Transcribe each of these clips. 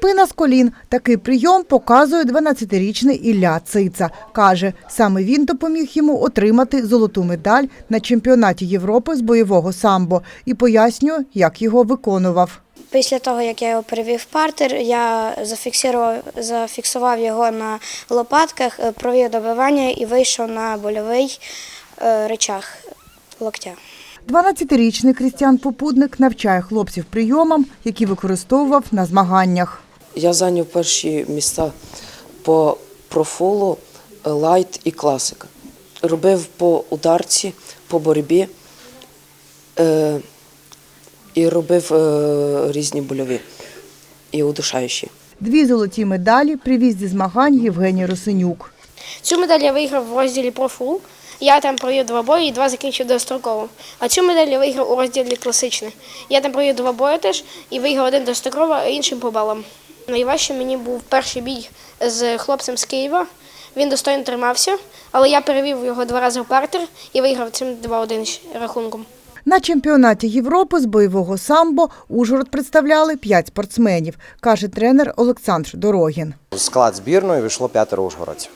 Спина з колін. Такий прийом показує 12-річний Ілля Цица. Каже, саме він допоміг йому отримати золоту медаль на чемпіонаті Європи з бойового самбо і пояснює, як його виконував. Після того, як я його перевів в партер, я зафіксував, зафіксував його на лопатках, е, провів добивання і вийшов на больовий е, речах локтя. 12-річний Крістіан Попудник навчає хлопців прийомам, які використовував на змаганнях. Я зайняв перші місця по профолу, лайт і класика. Робив по ударці, по боротьбі е, і робив е, різні больові і удушаючі. Дві золоті медалі привіз зі змагань Євгеній Росинюк. Цю медаль я виграв в розділі профул. Я там провів два бої і два закінчив достроково. А цю медаль я виграв у розділі класичне. Я там провів два бої теж і виграв один достроково, а іншим по балам. Найважче мені був перший бій з хлопцем з Києва. Він достойно тримався, але я перевів його два рази в партер і виграв цим 2-1 рахунком. На чемпіонаті Європи з бойового самбо Ужгород представляли п'ять спортсменів, каже тренер Олександр Дорогін. Склад збірної вийшло п'ятеро ужгородців,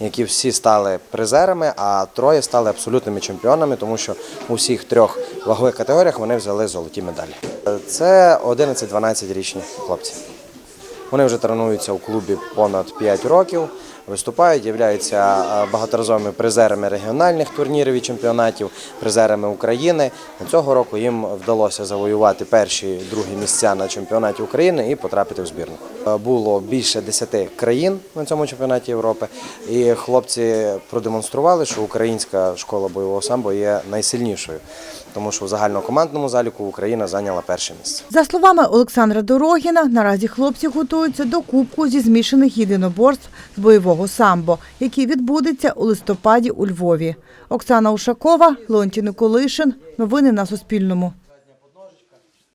які всі стали призерами, а троє стали абсолютними чемпіонами, тому що у всіх трьох вагових категоріях вони взяли золоті медалі. Це 11-12 річні хлопці. Вони вже тренуються у клубі понад 5 років, виступають, являються е, багаторазовими призерами регіональних турнірів і чемпіонатів, призерами України. Цього року їм вдалося завоювати перші другі місця на чемпіонаті України і потрапити в збірну. Е, Було більше 10 країн на цьому чемпіонаті Європи, і хлопці продемонстрували, що українська школа бойового самбо є найсильнішою, тому що в загальнокомандному заліку Україна зайняла перше місце. За словами Олександра Дорогіна, наразі хлопці готуються до кубку зі змішаних єдиноборств з бойового самбо, який відбудеться у листопаді у Львові. Оксана Ушакова, Леонтій Николишин. Новини на Суспільному.